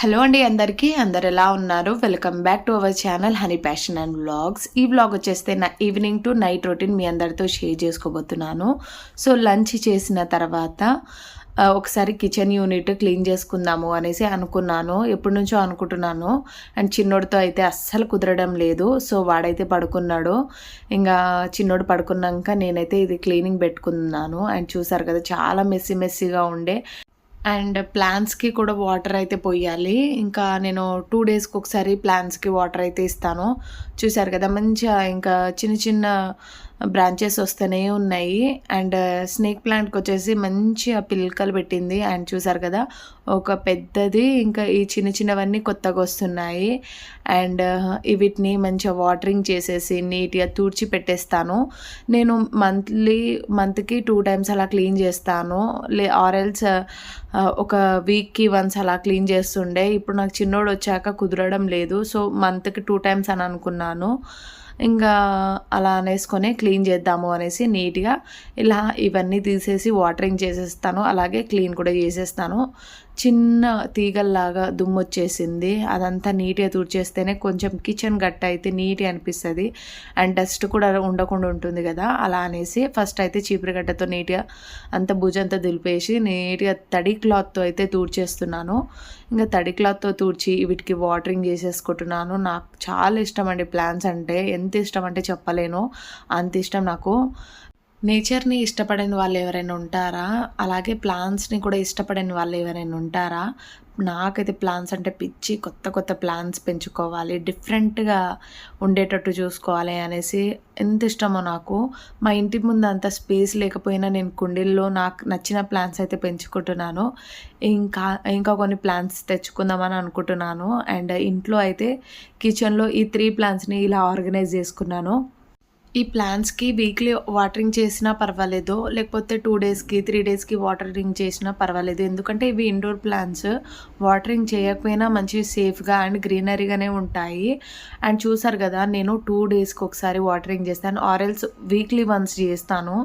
Hello అండి అందరికీ. అందరు ఎలా ఉన్నారు? Welcome back to our channel honey passion and vlogs ఈ వ్లాగ్ వచ్చేస్తే నా ఈవినింగ్ టు నైట్ రొటీన్ మీ అందరితో షేర్ చేసుకోబోతున్నాను. సో లంచ్ చేసిన తర్వాత ఒకసారి కిచెన్ యూనిట్ క్లీన్ చేసుకుందాము అనేసి అనుకున్నాను. ఎప్పటి నుంచో అనుకుంటున్నాను. అండ్ చిన్నోడితో అయితే అస్సలు కుదరడం లేదు. సో వాడైతే పడుకున్నాడు. ఇంకా చిన్నోడు పడుకున్నాక నేనైతే ఇది క్లీనింగ్ పెట్టుకున్నాను. అండ్ చూసారు కదా చాలా మెస్సీ మెస్సీగా ఉండే. అండ్ ప్లాంట్స్కి కూడా వాటర్ అయితే పోయాలి. ఇంకా నేను టూ డేస్కి ఒకసారి ప్లాంట్స్కి వాటర్ అయితే ఇస్తాను. చూసారు కదా మంచిగా ఇంకా చిన్న చిన్న బ్రాంచెస్ వస్తూనే ఉన్నాయి. అండ్ uh, స్నేక్ ప్లాంట్కి వచ్చేసి మంచిగా పిల్కలు పెట్టింది. అండ్ చూసారు కదా ఒక పెద్దది ఇంకా ఈ చిన్న చిన్నవన్నీ కొత్తగా వస్తున్నాయి. అండ్ uh, వీటిని మంచిగా వాటరింగ్ చేసేసి నీట్గా తూడ్చి పెట్టేస్తాను. నేను మంత్లీ మంత్కి టూ టైమ్స్ అలా క్లీన్ చేస్తాను. లే ఆరెల్స్ uh, ఒక వీక్కి వన్స్ అలా క్లీన్ చేస్తుండే. ఇప్పుడు నాకు చిన్నోడు వచ్చాక కుదరడం లేదు. సో మంత్కి టూ టైమ్స్ అని అనుకున్నాను. ఇంకా అలా అనేసుకొని క్లీన్ చేద్దాము అనేసి నీట్గా ఇలా ఇవన్నీ తీసేసి వాటరింగ్ చేసేస్తాను. అలాగే క్లీన్ కూడా చేసేస్తాను. చిన్న తీగల్లాగా దుమ్ము వచ్చేసింది అదంతా నీట్గా తుడిచేస్తేనే కొంచెం కిచెన్ గట్ట అయితే నీట్గా అనిపిస్తుంది. అండ్ డస్ట్ కూడా ఉండకుండా ఉంటుంది కదా. అలా అనేసి ఫస్ట్ అయితే చీపురు గడ్డతో నీట్గా అంత భుజంతా దులిపేసి నీట్గా తడి క్లాత్తో అయితే తూడ్చేస్తున్నాను. ఇంకా తడి క్లాత్తో తూడ్చి వీటికి వాటరింగ్ చేసేసుకుంటున్నాను. నాకు చాలా ఇష్టం అండి ప్లాన్స్ అంటే. ఎంత ఇష్టం అంటే చెప్పలేను. అంత ఇష్టం నాకు. నేచర్ని ఇష్టపడని వాళ్ళు ఎవరైనా ఉంటారా? అలాగే ప్లాంట్స్ని కూడా ఇష్టపడని వాళ్ళు ఎవరైనా ఉంటారా? నాకైతే ప్లాన్స్ అంటే పిచ్చి కొత్త కొత్త ప్లాన్స్ పెంచుకోవాలి డిఫరెంట్గా ఉండేటట్టు చూసుకోవాలి అనేసి ఎంత ఇష్టమో నాకు. మా ఇంటి ముందు అంత స్పేస్ లేకపోయినా నేను కుండీల్లో నాకు నచ్చిన ప్లాన్స్ అయితే పెంచుకుంటున్నాను. ఇంకా ఇంకా కొన్ని ప్లాన్స్ తెచ్చుకుందామని అనుకుంటున్నాను. అండ్ ఇంట్లో అయితే కిచెన్లో ఈ త్రీ ప్లాన్స్ని ఇలా ఆర్గనైజ్ చేసుకున్నాను. ఈ ప్లాంట్స్కి వీక్లీ వాటరింగ్ చేసినా పర్వాలేదు. లేకపోతే టూ డేస్కి త్రీ డేస్కి వాటరింగ్ చేసినా పర్వాలేదు. ఎందుకంటే ఇవి ఇండోర్ ప్లాంట్స్. వాటరింగ్ చేయకపోయినా మంచి సేఫ్గా అండ్ గ్రీనరీగానే ఉంటాయి. అండ్ చూసారు కదా నేను టూ డేస్కి ఒకసారి వాటరింగ్ చేస్తాను. ఆరెల్స్ వీక్లీ వన్స్ చేస్తాను.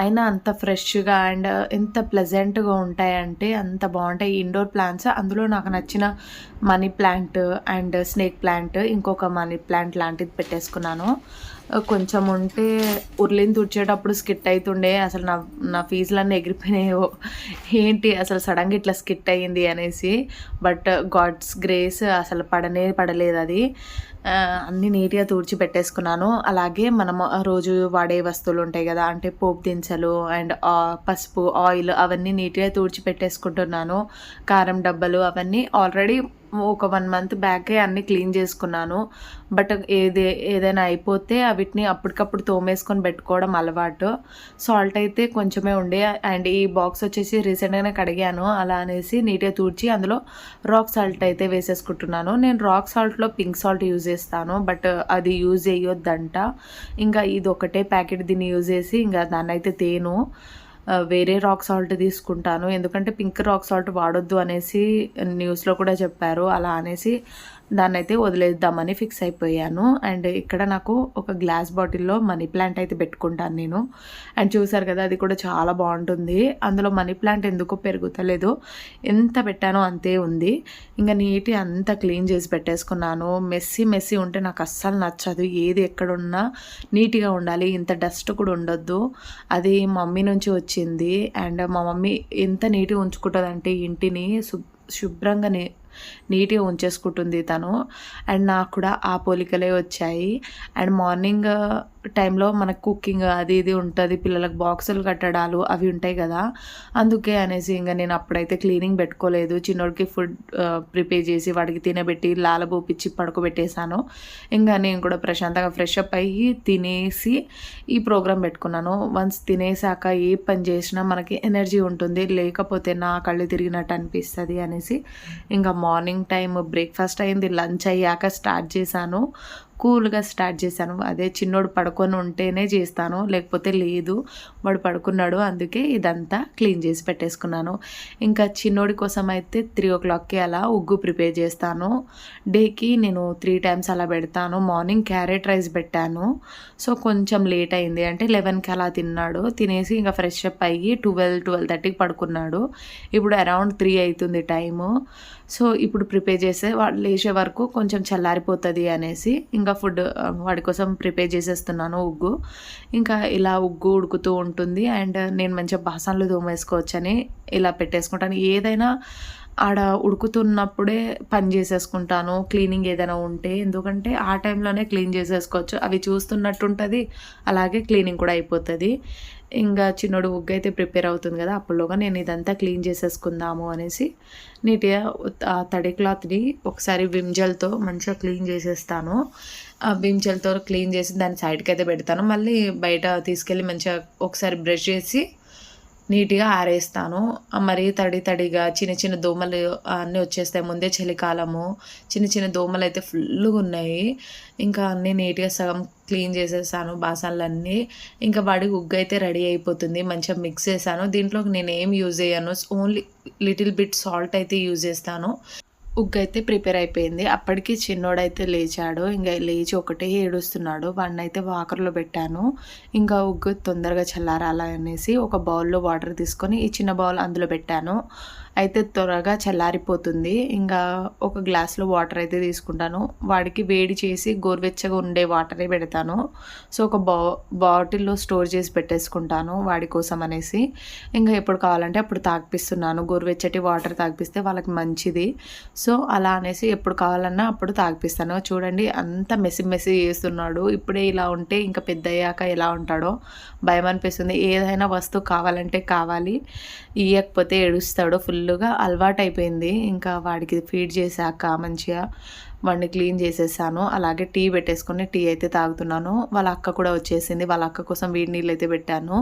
అయినా అంత ఫ్రెష్గా అండ్ ఎంత ప్లెజెంట్గా ఉంటాయంటే అంత బాగుంటాయి. ఇండోర్ ప్లాంట్స్ అందులో నాకు నచ్చిన money plant and snake plant ఇంకొక మనీ ప్లాంట్ లాంటిది పెట్టేసుకున్నాను. కొంచెం ఉంటే ఉర్లిని తుడిచేటప్పుడు స్కిట్ అవుతుండే అసలు నా నా ఫీజులన్నీ ఎగిరిపోయినాయో. ఏంటి అసలు సడన్గా ఇట్లా స్కిట్ అయ్యింది అనేసి. బట్ గాడ్స్ గ్రేస్ అసలు పడనే పడలేదు అది. అన్నీ నీట్గా తుడిచి పెట్టేసుకున్నాను. అలాగే మనం రోజు వాడే వస్తువులు ఉంటాయి కదా అంటే పోపు దినుసలు అండ్ పసుపు ఆయిల్ అవన్నీ నీట్గా తుడిచి పెట్టేసుకుంటున్నాను. కారం డబ్బలు అవన్నీ ఆల్రెడీ ఒక వన్ మంత్ బ్యాకే అన్నీ క్లీన్ చేసుకున్నాను. బట్ ఏది ఏదైనా అయిపోతే వీటిని అప్పటికప్పుడు తోమేసుకొని పెట్టుకోవడం అలవాటు. సాల్ట్ అయితే కొంచెమే ఉండే. అండ్ ఈ బాక్స్ వచ్చేసి రీసెంట్గానే కడిగాను. అలా అనేసి నీట్గా తూడ్చి అందులో రాక్ సాల్ట్ అయితే వేసేసుకుంటున్నాను. నేను రాక్ సాల్ట్లో పింక్ సాల్ట్ యూజ్ చేస్తాను. బట్ అది యూజ్ చేయొద్దంట. ఇంకా ఇది ఒకటే ప్యాకెట్ దీన్ని యూజ్ చేసి ఇంకా దాన్ని అయితే తేను. వేరే రాక్ సాల్ట్ తీసుకుంటాను. ఎందుకంటే పింక్ రాక్ సాల్ట్ వాడొద్దు అనేసి న్యూస్లో కూడా చెప్పారు. అలా అనేసి దాన్ని అయితే వదిలేద్దామని ఫిక్స్ అయిపోయాను. అండ్ ఇక్కడ నాకు ఒక గ్లాస్ బాటిల్లో మనీ ప్లాంట్ అయితే పెట్టుకుంటాను నేను. అండ్ చూసారు కదా అది కూడా చాలా బాగుంటుంది. అందులో మనీ ప్లాంట్ ఎందుకో పెరుగుతలేదు. ఎంత పెట్టానో అంతే ఉంది. ఇంకా నీటి అంతా క్లీన్ చేసి పెట్టేసుకున్నాను. మెస్సీ మెస్సీ ఉంటే నాకు అస్సలు నచ్చదు. ఏది ఎక్కడున్నా నీట్గా ఉండాలి. ఇంత డస్ట్ కూడా ఉండొద్దు. అది మమ్మీ నుంచి వచ్చింది. అండ్ మా మమ్మీ ఎంత నీట్గా ఉంచుకుంటుందంటే ఇంటిని శుభ్రంగా నీట్గా ఉంచేసుకుంటుంది తను. అండ్ నాకు కూడా ఆ పోలికలే వచ్చాయి. అండ్ మార్నింగ్ టైంలో మనకు కుకింగ్ అది ఇది ఉంటుంది పిల్లలకు బాక్సులు కట్టడాలు అవి ఉంటాయి కదా. అందుకే అనేసి ఇంకా నేను అప్పుడైతే క్లీనింగ్ పెట్టుకోలేదు. చిన్నోడికి ఫుడ్ ప్రిపేర్ చేసి వాడికి తినబెట్టి లాలబోపిచ్చి పడుకోబెట్టేశాను. ఇంకా నేను కూడా ప్రశాంతంగా ఫ్రెష్ అప్ అయ్యి తినేసి ఈ ప్రోగ్రామ్ పెట్టుకున్నాను. వన్స్ తినేసాక ఏ పని చేసినా మనకి ఎనర్జీ ఉంటుంది. లేకపోతే నా కళ్ళు తిరిగినట్టు అనిపిస్తుంది అనేసి ఇంకా మార్నింగ్ టైం బ్రేక్ఫాస్ట్ అయింది లంచ్ అయ్యాక స్టార్ట్ చేశాను. కూల్గా స్టార్ట్ చేశాను. అదే చిన్నోడు పడుకొని ఉంటేనే చేస్తాను లేకపోతే లేదు. వాడు పడుకున్నాడు అందుకే ఇదంతా క్లీన్ చేసి పెట్టేసుకున్నాను. ఇంకా చిన్నోడి కోసం అయితే త్రీ ఓ క్లాక్కి అలా ఉగ్గు ప్రిపేర్ చేస్తాను. డేకి నేను త్రీ టైమ్స్ అలా పెడతాను. మార్నింగ్ క్యారెట్ రైస్ పెట్టాను. సో కొంచెం లేట్ అయింది. అంటే లెవెన్కి అలా తిన్నాడు. తినేసి ఇంకా ఫ్రెష్ అప్ అయ్యి ట్వెల్వ్ ట్వెల్వ్ థర్టీకి పడుకున్నాడు. ఇప్పుడు అరౌండ్ త్రీ అవుతుంది టైము. సో ఇప్పుడు ప్రిపేర్ చేస్తే వాడు లేచే వరకు కొంచెం చల్లారిపోతుంది అనేసి ఇంకా ఇంకా ఫుడ్ వాడి కోసం ప్రిపేర్ చేసేస్తున్నాను ఉగ్గు. ఇంకా ఇలా ఉగ్గు ఉడుకుతూ ఉంటుంది అండ్ నేను మంచిగా బాసన్లు తోమేసుకోవచ్చని ఇలా పెట్టేసుకుంటాను. ఏదైనా ఆడ ఉడుకుతున్నప్పుడే పని చేసేసుకుంటాను క్లీనింగ్ ఏదైనా ఉంటే. ఎందుకంటే ఆ టైంలోనే క్లీన్ చేసేసుకోవచ్చు. అవి చూస్తున్నట్టు ఉంటుంది అలాగే క్లీనింగ్ కూడా అయిపోతుంది. ఇంకా చిన్నోడు ఉగ్గు అయితే ప్రిపేర్ అవుతుంది కదా అప్పుడులోగా నేను ఇదంతా క్లీన్ చేసేసుకుందాము అనేసి నీట్గా ఆ తడి క్లాత్ని ఒకసారి విమ్జల్తో మంచిగా క్లీన్ చేసేస్తాను. ఆ విమ్ క్లీన్ చేసి దాన్ని సైడ్కి అయితే పెడతాను. మళ్ళీ బయట తీసుకెళ్ళి మంచిగా ఒకసారి బ్రష్ చేసి నీట్గా ఆరేస్తాను. మరి తడి తడిగా చిన్న చిన్న దోమలు అన్నీ వచ్చేస్తాయి. ముందే చలికాలము. చిన్న చిన్న దోమలు అయితే ఫుల్గా ఉన్నాయి. ఇంకా అన్నీ నీట్గా సగం క్లీన్ చేసేసాను బాసనలన్నీ. ఇంకా వాడి ఉగ్గు అయితే రెడీ అయిపోతుంది. మంచిగా మిక్స్ చేశాను. దీంట్లో నేను ఏం యూజ్ చేయను. ఓన్లీ లిటిల్ బిట్ సాల్ట్ అయితే యూజ్ చేస్తాను. ఉగ్గు అయితే ప్రిపేర్ అయిపోయింది. అప్పటికి చిన్నోడైతే లేచాడు. ఇంకా లేచి ఒకటే ఏడుస్తున్నాడు. వాడిని అయితే వాకర్లో పెట్టాను. ఇంకా ఉగ్గు తొందరగా చల్లారాలా అనేసి ఒక బౌల్లో వాటర్ తీసుకొని ఈ చిన్న బౌల్ అందులో పెట్టాను. అయితే త్వరగా చల్లారిపోతుంది. ఇంకా ఒక గ్లాస్లో వాటర్ అయితే తీసుకుంటాను. వాడికి వేడి చేసి గోరువెచ్చగా ఉండే వాటరే పెడతాను. సో ఒక బా బాటిల్లో స్టోర్ చేసి పెట్టేసుకుంటాను వాడి కోసం అనేసి. ఇంకా ఎప్పుడు కావాలంటే అప్పుడు తాగిపిస్తున్నాను. గోరువెచ్చటి వాటర్ తాగిపిస్తే వాళ్ళకి మంచిది. సో అలా అనేసి ఎప్పుడు కావాలన్నా అప్పుడు తాగిపిస్తాను. చూడండి అంత మెసి మెసి చేస్తున్నాడు. ఇప్పుడే ఇలా ఉంటే ఇంకా పెద్ద అయ్యాక ఎలా ఉంటాడో భయం అనిపిస్తుంది ఏదైనా వస్తువు కావాలంటే కావాలి. ఇవ్వకపోతే ఏడుస్తాడు ఫుల్గా అలవాటు అయిపోయింది ఇంకా వాడికి ఫీడ్ చేశాక మంచిగా వాడిని క్లీన్ చేసేసాను. అలాగే టీ పెట్టేసుకొని టీ అయితే తాగుతున్నాను. వాళ్ళ అక్క కూడా వచ్చేసింది. వాళ్ళ అక్క కోసం వేడి నీళ్ళు అయితే పెట్టాను.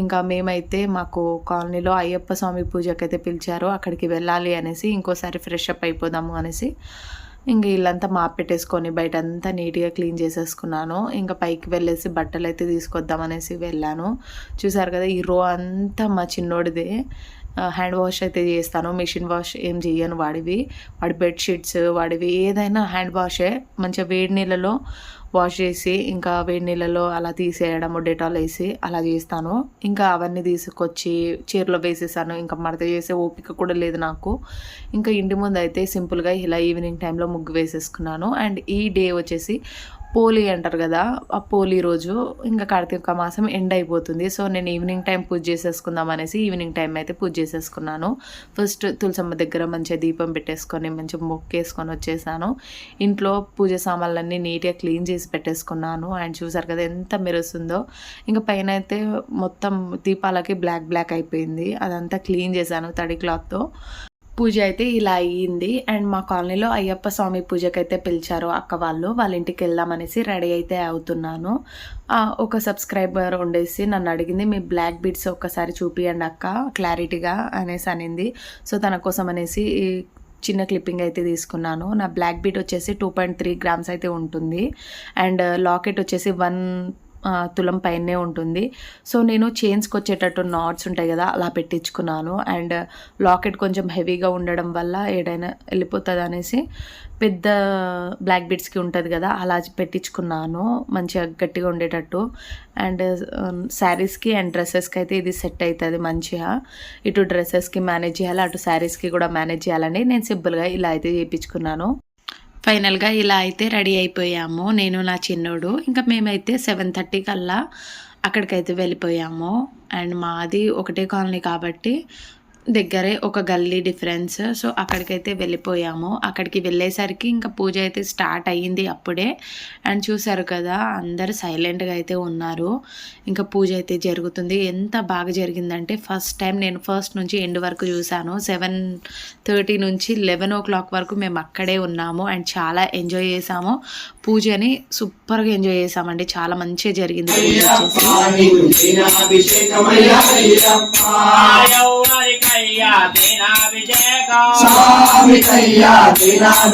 ఇంకా మేమైతే మాకు కాలనీలో అయ్యప్ప స్వామి పూజకి అయితే పిలిచారు. అక్కడికి వెళ్ళాలి అనేసి ఇంకోసారి ఫ్రెష్ అప్ అయిపోదాము అనేసి ఇంక ఇల్లంతా మాప్ పెట్టేసుకొని బయట అంతా నీట్గా క్లీన్ చేసేసుకున్నాను. ఇంకా పైకి వెళ్ళేసి బట్టలు అయితే తీసుకొద్దాం అనేసి వెళ్ళాను. చూసారు కదా ఈ రో అంతా మా చిన్నోడిదే. హ్యాండ్ వాష్ అయితే చేస్తాను మిషన్ వాష్ ఏం చేయను వాడివి. వాడి బెడ్షీట్స్ వాడివి ఏదైనా హ్యాండ్ వాషే మంచిగా వేడి నీళ్ళలో వాష్ చేసి ఇంకా వేడి నీళ్ళలో అలా తీసేయడం డెటాల్ వేసి అలా చేస్తాను. ఇంకా అవన్నీ తీసుకొచ్చి చీరలో వేసేసాను ఇంకా మడత చేసే ఓపిక కూడా లేదు నాకు. ఇంకా ఇంటి ముందు అయితే సింపుల్గా ఇలా ఈవినింగ్ టైంలో ముగ్గు వేసేసుకున్నాను. అండ్ ఈ డే వచ్చేసి పోలి అంటారు కదా ఆ పోలి రోజు ఇంకా కార్తీక మాసం ఎండ్ అయిపోతుంది. సో నేను ఈవినింగ్ టైం పూజ చేసేసుకుందాం అనేసి ఈవినింగ్ టైం అయితే పూజ చేసేసుకున్నాను. ఫస్ట్ తులసమ్మ దగ్గర మంచిగా దీపం పెట్టేసుకొని మంచిగా మొక్కేసుకొని వచ్చేసాను. ఇంట్లో పూజ సామాన్లన్నీ నీట్గా క్లీన్ చేసి పెట్టేసుకున్నాను. అండ్ చూసారు కదా ఎంత మెరుస్తుందో. ఇంకా పైన అయితే మొత్తం దీపాలకి బ్లాక్ బ్లాక్ అయిపోయింది. అదంతా క్లీన్ చేశాను తడి క్లాత్తో. పూజ అయితే ఇలా అయ్యింది. అండ్ మా కాలనీలో అయ్యప్ప స్వామి పూజకైతే పిలిచారు అక్క వాళ్ళు. వాళ్ళ ఇంటికి వెళ్దామనేసి రెడీ అయితే అవుతున్నాను. ఒక సబ్స్క్రైబర్ ఉండేసి నన్ను అడిగింది మీ బ్లాక్ బీడ్స్ ఒక్కసారి చూపియండి అక్క క్లారిటీగా అనేసి అనింది. సో తన కోసం అనేసి ఈ చిన్న క్లిప్పింగ్ అయితే తీసుకున్నాను. నా బ్లాక్ బీట్ వచ్చేసి టూ పాయింట్ త్రీ గ్రామ్స్ అయితే ఉంటుంది. అండ్ లాకెట్ వచ్చేసి వన్ తులం పైనే ఉంటుంది. సో నేను చైన్స్కి వచ్చేటట్టు నాట్స్ ఉంటాయి కదా అలా పెట్టించుకున్నాను. అండ్ లాకెట్ కొంచెం హెవీగా ఉండడం వల్ల ఏడైనా వెళ్ళిపోతుంది అనేసి పెద్ద బ్లాక్ బీడ్స్కి ఉంటుంది కదా అలా పెట్టించుకున్నాను. మంచిగా గట్టిగా ఉండేటట్టు. అండ్ శారీస్కి అండ్ డ్రెస్సెస్కి అయితే ఇది సెట్ అవుతుంది మంచిగా. ఇటు డ్రెస్సెస్కి మేనేజ్ చేయాలి అటు శారీస్కి కూడా మేనేజ్ చేయాలని నేను సింపుల్గా ఇలా అయితే చేయించుకున్నాను ఫైనల్గా ఇలా అయితే రెడీ అయిపోయాము. నేను నా చిన్నోడు ఇంకా మేమైతే సెవెన్ థర్టీ కల్లా అక్కడికైతే వెళ్ళిపోయాము. అండ్ మాది ఒకటే కాలనీ కాబట్టి దగ్గరే ఒక గల్లీ డిఫరెన్స్ సో అక్కడికైతే వెళ్ళిపోయాము. అక్కడికి వెళ్ళేసరికి ఇంకా పూజ అయితే స్టార్ట్ అయ్యింది అప్పుడే. అండ్ చూసారు కదా అందరు సైలెంట్గా అయితే ఉన్నారు. ఇంకా పూజ అయితే జరుగుతుంది. ఎంత బాగా జరిగిందంటే ఫస్ట్ టైం నేను ఫస్ట్ నుంచి ఎండ్ వరకు చూశాను. సెవెన్ థర్టీ నుంచి లెవెన్ ఓ క్లాక్ వరకు మేము అక్కడే ఉన్నాము. అండ్ చాలా ఎంజాయ్ చేసాము. పూజని సూపర్గా ఎంజాయ్ చేసామండి. చాలా మంచిగా జరిగింది పూజ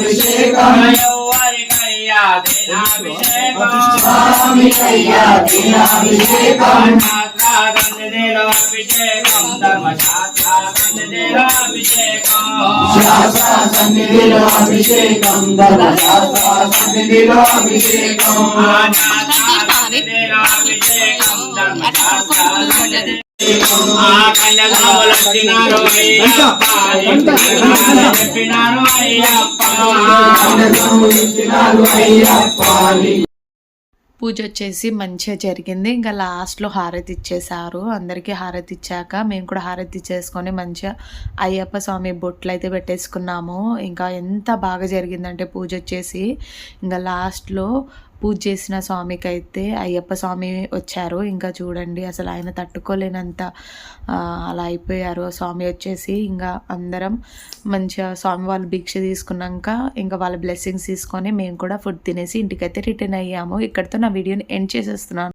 వచ్చేసి ఆయౌవరికయ్యా దినాభిషేకం స్వామికయ్యా దినాభిషేకం ఆయౌవరికయ్యా దినాభిషేకం స్వామికయ్యా దినాభిషేకం శాస్త్రాగన్నిధిలో అభిషేకం ధర్మశాస్త్రాగన్నిధిలో అభిషేకం శాస్త్ర సన్నిధిలో అభిషేకం ధర్మశాస్త్ర సన్నిధిలో అభిషేకం ఆచార్యాగన్నిధిలో అభిషేకం ధర్మశాస్త్రాగన్నిధిలో ఆ కన్యదాములు వచ్చినారు అయ్యప్ప చెప్పినారు అయ్యప్ప పూజ వచ్చేసి మంచిగా జరిగింది. ఇంకా లాస్ట్లో హారతి ఇచ్చేసారు అందరికీ హారతి ఇచ్చాక మేము కూడా హారతి ఇచ్చేసుకొని మంచిగా అయ్యప్ప స్వామి బొట్లు అయితే పెట్టేసుకున్నాము. ఇంకా ఎంత బాగా జరిగిందంటే పూజ వచ్చేసి ఇంకా లాస్ట్లో పూజ చేసిన స్వామికి అయితే అయ్యప్ప స్వామి వచ్చారు. ఇంకా చూడండి అసలు ఆయన తట్టుకోలేనంత అలా అయిపోయారు. ఆ స్వామి వచ్చేసి ఇంకా అందరం మంచిగా స్వామి వాళ్ళు భిక్ష తీసుకున్నాక ఇంకా వాళ్ళ బ్లెస్సింగ్స్ తీసుకొని మేము కూడా ఫుడ్ తినేసి ఇంటికైతే రిటర్న్ అయ్యాము. ఇక్కడితో నా వీడియోని ఎండ్ చేసేస్తున్నాను.